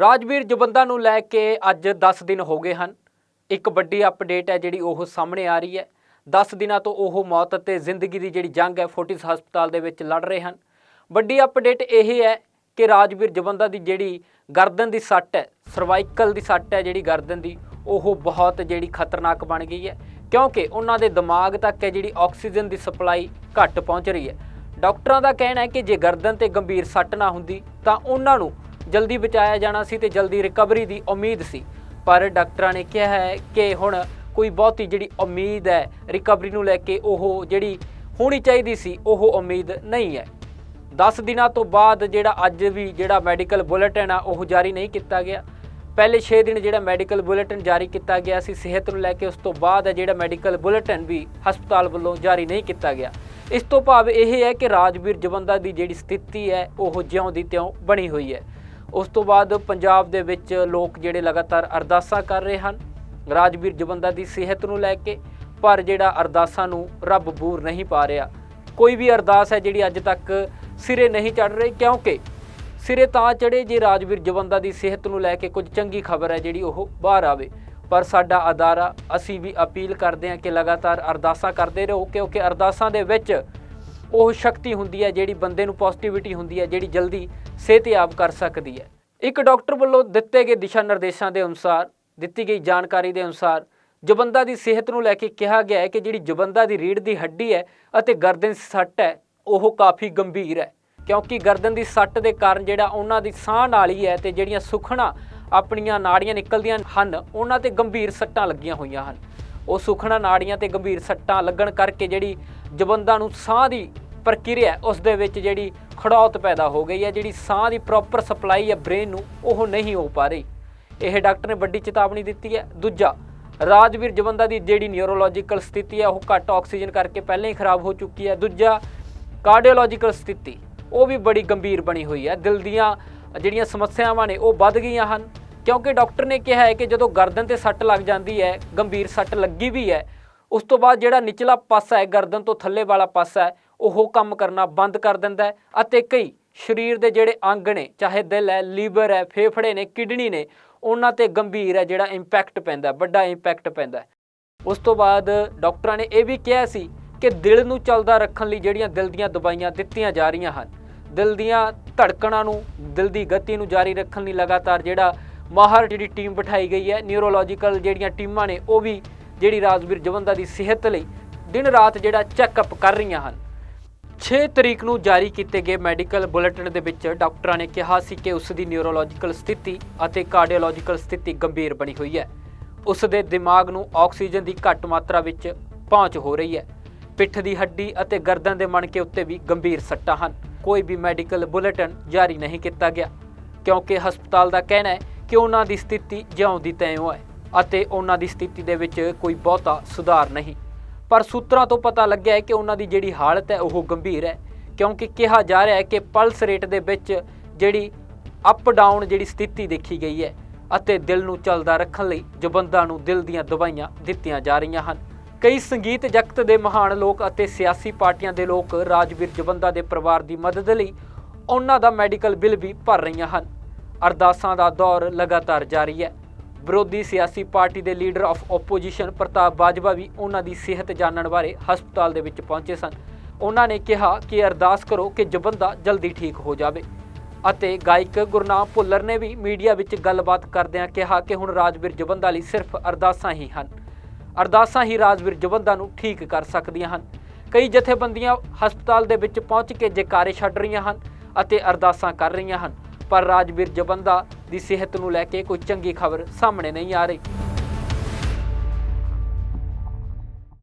ਰਾਜਵੀਰ ਜਵੰਦਾ ਨੂੰ ਲੈ ਕੇ ਅੱਜ 10 ਦਿਨ ਹੋ ਗਏ ਹਨ। ਇੱਕ ਵੱਡੀ ਅਪਡੇਟ ਹੈ ਜਿਹੜੀ ਉਹ ਸਾਹਮਣੇ ਆ ਰਹੀ ਹੈ। 10 ਦਿਨਾਂ ਤੋਂ ਉਹ ਮੌਤ ਅਤੇ ਜ਼ਿੰਦਗੀ ਦੀ ਜਿਹੜੀ ਜੰਗ ਹੈ, ਫੋਰਟਿਸ ਹਸਪਤਾਲ ਦੇ ਵਿੱਚ ਲੜ ਰਹੇ ਹਨ। ਵੱਡੀ ਅਪਡੇਟ ਇਹ ਹੈ ਕਿ ਰਾਜਵੀਰ ਜਵੰਦਾ ਦੀ ਜਿਹੜੀ ਗਰਦਨ ਦੀ ਸੱਟ ਹੈ ਸਰਵਾਈਕਲ ਦੀ ਸੱਟ ਹੈ ਜਿਹੜੀ ਗਰਦਨ ਦੀ, ਉਹ ਬਹੁਤ ਜਿਹੜੀ ਖਤਰਨਾਕ ਬਣ ਗਈ ਹੈ। ਕਿਉਂਕਿ ਉਹਨਾਂ ਦੇ ਦਿਮਾਗ ਤੱਕ ਹੈ ਜਿਹੜੀ ਆਕਸੀਜਨ ਦੀ ਸਪਲਾਈ ਘੱਟ ਪਹੁੰਚ ਰਹੀ ਹੈ। ਡਾਕਟਰਾਂ ਦਾ ਕਹਿਣਾ ਹੈ ਕਿ ਜੇ ਗਰਦਨ ਤੇ ਗੰਭੀਰ ਸੱਟ ਨਾ ਹੁੰਦੀ ਤਾਂ ਉਹਨਾਂ ਨੂੰ ਜਲਦੀ ਬਚਾਇਆ ਜਾਣਾ ਸੀ ਤੇ ਜਲਦੀ ਰਿਕਵਰੀ ਦੀ ਉਮੀਦ ਸੀ। ਪਰ ਡਾਕਟਰਾਂ ਨੇ ਕਿਹਾ ਹੈ ਕਿ ਹੁਣ ਕੋਈ ਬਹੁਤੀ ਜਿਹੜੀ ਉਮੀਦ ਹੈ ਰਿਕਵਰੀ ਨੂੰ ਲੈ ਕੇ ਉਹ ਜਿਹੜੀ ਹੋਣੀ ਚਾਹੀਦੀ ਸੀ, ਉਹ ਉਮੀਦ ਨਹੀਂ ਹੈ। 10 ਦਿਨਾਂ ਤੋਂ ਬਾਅਦ ਜਿਹੜਾ ਅੱਜ ਵੀ ਜਿਹੜਾ ਮੈਡੀਕਲ ਬੁਲੇਟਿਨ ਆ, ਉਹ ਜਾਰੀ ਨਹੀਂ ਕੀਤਾ ਗਿਆ। ਪਹਿਲੇ 6 ਦਿਨ ਜਿਹੜਾ ਮੈਡੀਕਲ ਬੁਲੇਟਿਨ ਜਾਰੀ ਕੀਤਾ ਗਿਆ ਸੀ, ਸਿਹਤ ਨੂੰ ਲੈ ਕੇ ਉਸ ਤੋਂ ਬਾਅਦ ਹੈ ਜਿਹੜਾ ਮੈਡੀਕਲ ਬੁਲੇਟਿਨ ਵੀ ਹਸਪਤਾਲ ਵੱਲੋਂ ਜਾਰੀ ਨਹੀਂ ਕੀਤਾ ਗਿਆ। ਇਸ ਤੋਂ ਭਾਵ ਇਹ ਹੈ ਕਿ ਰਾਜਵੀਰ ਜਵੰਦਾ ਦੀ ਜਿਹੜੀ ਸਥਿਤੀ ਹੈ, ਉਹ ਜਿਉਂ ਦੀ ਤਿਉਂ ਬਣੀ ਹੋਈ ਹੈ। ਉਸ ਤੋਂ ਬਾਅਦ ਪੰਜਾਬ ਦੇ ਵਿੱਚ ਲੋਕ ਜਿਹੜੇ ਲਗਾਤਾਰ ਅਰਦਾਸਾਂ ਕਰ ਰਹੇ ਹਨ। ਰਾਜਵੀਰ ਜਵੰਦਾ ਦੀ ਸਿਹਤ ਨੂੰ ਲੈ ਕੇ, ਪਰ ਜਿਹੜਾ ਅਰਦਾਸਾਂ ਨੂੰ ਰੱਬ ਬੂਰ ਨਹੀਂ ਪਾ ਰਿਹਾ। ਕੋਈ ਵੀ ਅਰਦਾਸ ਹੈ ਜਿਹੜੀ ਅੱਜ ਤੱਕ ਸਿਰੇ ਨਹੀਂ ਚੜ ਰਹੀ, ਕਿਉਂਕਿ ਸਿਰੇ ਤਾਂ ਚੜੇ ਜੇ ਰਾਜਵੀਰ ਜਵੰਦਾ ਦੀ ਸਿਹਤ ਨੂੰ ਲੈ ਕੇ ਕੁਝ ਚੰਗੀ ਖਬਰ ਹੈ ਜਿਹੜੀ ਉਹ ਬਾਹਰ ਆਵੇ। ਪਰ ਸਾਡਾ ਅਦਾਰਾ, ਅਸੀਂ ਵੀ ਅਪੀਲ ਕਰਦੇ ਹਾਂ ਕਿ ਲਗਾਤਾਰ ਅਰਦਾਸਾਂ ਕਰਦੇ ਰਹੋ, ਕਿਉਂਕਿ ਅਰਦਾਸਾਂ ਦੇ ਵਿੱਚ ਉਹ ਸ਼ਕਤੀ ਹੁੰਦੀ ਹੈ ਜਿਹੜੀ ਬੰਦੇ ਨੂੰ ਪੋਜ਼ਿਟਿਵਿਟੀ ਹੁੰਦੀ ਹੈ, ਜਿਹੜੀ ਜਲਦੀ ਸਿਹਤਯਾਬ ਕਰ ਸਕਦੀ ਹੈ। ਇੱਕ ਡਾਕਟਰ ਵੱਲੋਂ ਦਿੱਤੇ ਗਏ ਦਿਸ਼ਾ ਨਿਰਦੇਸ਼ਾਂ ਦੇ ਅਨੁਸਾਰ, ਦਿੱਤੀ ਗਈ ਜਾਣਕਾਰੀ ਦੇ ਅਨੁਸਾਰ, ਜਬੰਦਾ ਦੀ ਸਿਹਤ ਨੂੰ ਲੈ ਕੇ ਕਿਹਾ ਗਿਆ ਹੈ ਕਿ ਜਿਹੜੀ ਜਬੰਦਾ ਦੀ ਰੀੜ੍ਹ ਦੀ ਹੱਡੀ ਹੈ ਅਤੇ ਗਰਦਨ ਦੀ ਸੱਟ ਹੈ, ਉਹ ਕਾਫੀ ਗੰਭੀਰ ਹੈ। ਕਿਉਂਕਿ ਗਰਦਨ ਦੀ ਸੱਟ ਦੇ ਕਾਰਨ ਜਿਹੜਾ ਉਹਨਾਂ ਦੀ ਸਾਹ ਨਾਲੀ ਹੈ ਤੇ ਜਿਹੜੀਆਂ ਸੁਖਣਾ ਆਪਣੀਆਂ ਨਾੜੀਆਂ ਨਿਕਲਦੀਆਂ ਹਨ, ਉਹਨਾਂ ਤੇ ਗੰਭੀਰ ਸੱਟਾਂ ਲੱਗੀਆਂ ਹੋਈਆਂ ਹਨ। ਉਹ ਸੁਖਣਾ ਨਾੜੀਆਂ ਤੇ ਗੰਭੀਰ ਸੱਟਾਂ ਲੱਗਣ ਕਰਕੇ ਜਿਹੜੀ ਜਵੰਦਾ ਨੂੰ ਸਾਹ ਦੀ ਪ੍ਰਕਿਰਿਆ ਉਸ ਦੇ ਵਿੱਚ ਜਿਹੜੀ ਖੜੌਤ ਪੈਦਾ ਹੋ ਗਈ ਹੈ, ਜਿਹੜੀ ਸਾਹ ਦੀ ਪ੍ਰੋਪਰ ਸਪਲਾਈ ਹੈ ਬ੍ਰੇਨ ਨੂੰ, ਉਹ ਨਹੀਂ ਹੋ ਪਾ ਰਹੀ। ਇਹ ਡਾਕਟਰ ਨੇ ਵੱਡੀ ਚੇਤਾਵਨੀ ਦਿੱਤੀ ਹੈ। ਦੂਜਾ, ਰਾਜਵੀਰ ਜਵੰਦਾ ਦੀ ਜਿਹੜੀ ਨਿਊਰੋਲੋਜੀਕਲ ਸਥਿਤੀ ਹੈ, ਉਹ ਘੱਟ ਆਕਸੀਜਨ ਕਰਕੇ ਪਹਿਲਾਂ ਹੀ ਖਰਾਬ ਹੋ ਚੁੱਕੀ ਹੈ। ਦੂਜਾ ਕਾਰਡੀਓਲੋਜੀਕਲ ਸਥਿਤੀ, ਉਹ ਵੀ ਬੜੀ ਗੰਭੀਰ ਬਣੀ ਹੋਈ ਹੈ। ਦਿਲ ਦੀਆਂ ਜਿਹੜੀਆਂ ਸਮੱਸਿਆਵਾਂ ਨੇ, ਉਹ ਵੱਧ ਗਈਆਂ ਹਨ। ਕਿਉਂਕਿ ਡਾਕਟਰ ਨੇ ਕਿਹਾ ਹੈ ਕਿ ਜਦੋਂ ਗਰਦਨ ਤੇ ਸੱਟ ਲੱਗ ਜਾਂਦੀ ਹੈ, ਗੰਭੀਰ ਸੱਟ ਲੱਗੀ ਵੀ ਹੈ ਉਸ ਤੋਂ ਬਾਅਦ ਜਿਹੜਾ ਨਿਚਲਾ ਪਾਸਾ ਹੈ, ਗਰਦਨ ਤੋਂ ਥੱਲੇ ਵਾਲਾ ਪਾਸਾ ਹੈ, ਉਹ ਕੰਮ ਕਰਨਾ ਬੰਦ ਕਰ ਦਿੰਦਾ ਅਤੇ ਕਈ ਸਰੀਰ ਦੇ ਜਿਹੜੇ ਅੰਗ ਨੇ, ਚਾਹੇ ਦਿਲ ਹੈ, ਲੀਵਰ ਹੈ, ਫੇਫੜੇ ਨੇ, ਕਿਡਨੀ ਨੇ, ਉਹਨਾਂ ਤੇ ਗੰਭੀਰ ਹੈ ਜਿਹੜਾ ਇੰਪੈਕਟ ਪੈਂਦਾ ਵੱਡਾ ਇੰਪੈਕਟ ਪੈਂਦਾ ਉਸ ਤੋਂ ਬਾਅਦ ਡਾਕਟਰਾਂ ਨੇ ਇਹ ਵੀ ਕਿਹਾ ਸੀ ਕਿ ਦਿਲ ਨੂੰ ਚੱਲਦਾ ਰੱਖਣ ਲਈ ਜਿਹੜੀਆਂ ਦਿਲ ਦੀਆਂ ਦਵਾਈਆਂ ਦਿੱਤੀਆਂ ਜਾ ਰਹੀਆਂ ਹਨ, ਦਿਲ ਦੀਆਂ ਧੜਕਣਾਂ ਨੂੰ, ਦਿਲ ਦੀ ਗਤੀ ਨੂੰ ਜਾਰੀ ਰੱਖਣ ਲਈ ਲਗਾਤਾਰ ਜਿਹੜਾ ਮਾਹਰ ਜਿਹੜੀ ਟੀਮ ਬਿਠਾਈ ਗਈ ਹੈ ਨਿਊਰੋਲੋਜੀਕਲ ਜਿਹੜੀਆਂ ਟੀਮਾਂ ਨੇ, ਉਹ ਵੀ ਜਿਹੜੀ ਰਾਜਵੀਰ ਜਵੰਦਾ ਦੀ ਸਿਹਤ ਲਈ ਦਿਨ ਰਾਤ ਜਿਹੜਾ ਚੈੱਕਅਪ ਕਰ ਰਹੀਆਂ ਹਨ। 6 ਤਰੀਕ ਨੂੰ ਜਾਰੀ ਕੀਤੇ ਗਏ ਮੈਡੀਕਲ ਬੁਲੇਟਿਨ ਦੇ ਵਿੱਚ ਡਾਕਟਰਾਂ ਨੇ ਕਿਹਾ ਸੀ ਕਿ ਉਸ ਦੀ ਨਿਊਰੋਲੋਜੀਕਲ ਸਥਿਤੀ ਅਤੇ ਕਾਰਡੀਓਲੋਜੀਕਲ ਸਥਿਤੀ ਗੰਭੀਰ ਬਣੀ ਹੋਈ ਹੈ। ਉਸ ਦੇ ਦਿਮਾਗ ਨੂੰ ਆਕਸੀਜਨ ਦੀ ਘੱਟ ਮਾਤਰਾ ਵਿੱਚ ਪਹੁੰਚ ਹੋ ਰਹੀ ਹੈ। ਪਿੱਠ ਦੀ ਹੱਡੀ ਅਤੇ ਗਰਦਨ ਦੇ ਮਣਕੇ ਉੱਤੇ ਵੀ ਗੰਭੀਰ ਸੱਟਾਂ ਹਨ। ਕੋਈ ਵੀ ਮੈਡੀਕਲ ਬੁਲੇਟਿਨ ਜਾਰੀ ਨਹੀਂ ਕੀਤਾ ਗਿਆ, ਕਿਉਂਕਿ ਹਸਪਤਾਲ ਦਾ ਕਹਿਣਾ ਹੈ ਕਿ ਉਹਨਾਂ ਦੀ ਸਥਿਤੀ ਜਿਉਂ ਦੀ ਤਿਉਂ ਹੈ। ਅਤੇ ਉਹਨਾਂ ਦੀ ਸਥਿਤੀ ਦੇ ਵਿੱਚ ਕੋਈ ਬਹੁਤਾ ਸੁਧਾਰ ਨਹੀਂ। ਪਰ ਸੂਤਰਾਂ ਤੋਂ ਪਤਾ ਲੱਗਿਆ ਹੈ ਕਿ ਉਹਨਾਂ ਦੀ ਜਿਹੜੀ ਹਾਲਤ ਹੈ, ਉਹ ਗੰਭੀਰ ਹੈ, ਕਿਉਂਕਿ ਕਿਹਾ ਜਾ ਰਿਹਾ ਹੈ ਕਿ ਪਲਸ ਰੇਟ ਦੇ ਵਿੱਚ ਜਿਹੜੀ ਅਪ ਡਾਊਨ ਜਿਹੜੀ ਸਥਿਤੀ ਦੇਖੀ ਗਈ ਹੈ ਅਤੇ ਦਿਲ ਨੂੰ ਚੱਲਦਾ ਰੱਖਣ ਲਈ ਜਬੰਦਾ ਨੂੰ ਦਿਲ ਦੀਆਂ ਦਵਾਈਆਂ ਦਿੱਤੀਆਂ ਜਾ ਰਹੀਆਂ ਹਨ। ਕਈ ਸੰਗੀਤ ਜਗਤ ਦੇ ਮਹਾਨ ਲੋਕ ਅਤੇ ਸਿਆਸੀ ਪਾਰਟੀਆਂ ਦੇ ਲੋਕ ਰਾਜਵੀਰ ਜਬੰਦਾ ਦੇ ਪਰਿਵਾਰ ਦੀ ਮਦਦ ਲਈ ਉਹਨਾਂ ਦਾ ਮੈਡੀਕਲ ਬਿੱਲ ਵੀ ਭਰ ਰਹੀਆਂ ਹਨ। ਅਰਦਾਸਾਂ ਦਾ ਦੌਰ ਲਗਾਤਾਰ ਜਾਰੀ ਹੈ। ਵਿਰੋਧੀ ਸਿਆਸੀ ਪਾਰਟੀ ਦੇ leader of opposition Pratap Bajwa ਵੀ ਉਹਨਾਂ ਦੀ ਸਿਹਤ ਜਾਣਨ ਬਾਰੇ ਹਸਪਤਾਲ ਦੇ ਵਿੱਚ ਪਹੁੰਚੇ ਸਨ। ਉਹਨਾਂ ਨੇ ਕਿਹਾ ਕਿ ਅਰਦਾਸ ਕਰੋ ਕਿ ਜਬੰਦਾ ਜਲਦੀ ਠੀਕ ਹੋ ਜਾਵੇ। ਅਤੇ ਗਾਇਕ ਗੁਰਨਾਮ ਭੁੱਲਰ ਨੇ ਵੀ ਮੀਡੀਆ ਵਿੱਚ ਗੱਲਬਾਤ ਕਰਦਿਆਂ ਕਿਹਾ ਕਿ ਹੁਣ ਰਾਜਵੀਰ ਜਵੰਦਾ ਲਈ ਸਿਰਫ ਅਰਦਾਸਾਂ ਹੀ ਹਨ। ਅਰਦਾਸਾਂ ਹੀ ਰਾਜਵੀਰ ਜਵੰਦਾ ਨੂੰ ਠੀਕ ਕਰ ਸਕਦੀਆਂ ਹਨ। ਕਈ ਜਥੇਬੰਦੀਆਂ ਹਸਪਤਾਲ ਦੇ ਵਿੱਚ ਪਹੁੰਚ ਕੇ ਜੈਕਾਰੇ ਛੱਡ ਰਹੀਆਂ ਹਨ ਅਤੇ ਅਰਦਾਸਾਂ ਕਰ ਰਹੀਆਂ ਹਨ। ਪਰ ਰਾਜਵੀਰ ਜਵੰਦਾ ਦੀ ਸਿਹਤ ਨੂੰ ਲੈ ਕੇ ਕੋਈ ਚੰਗੀ ਖਬਰ ਸਾਹਮਣੇ ਨਹੀਂ ਆ ਰਹੀ।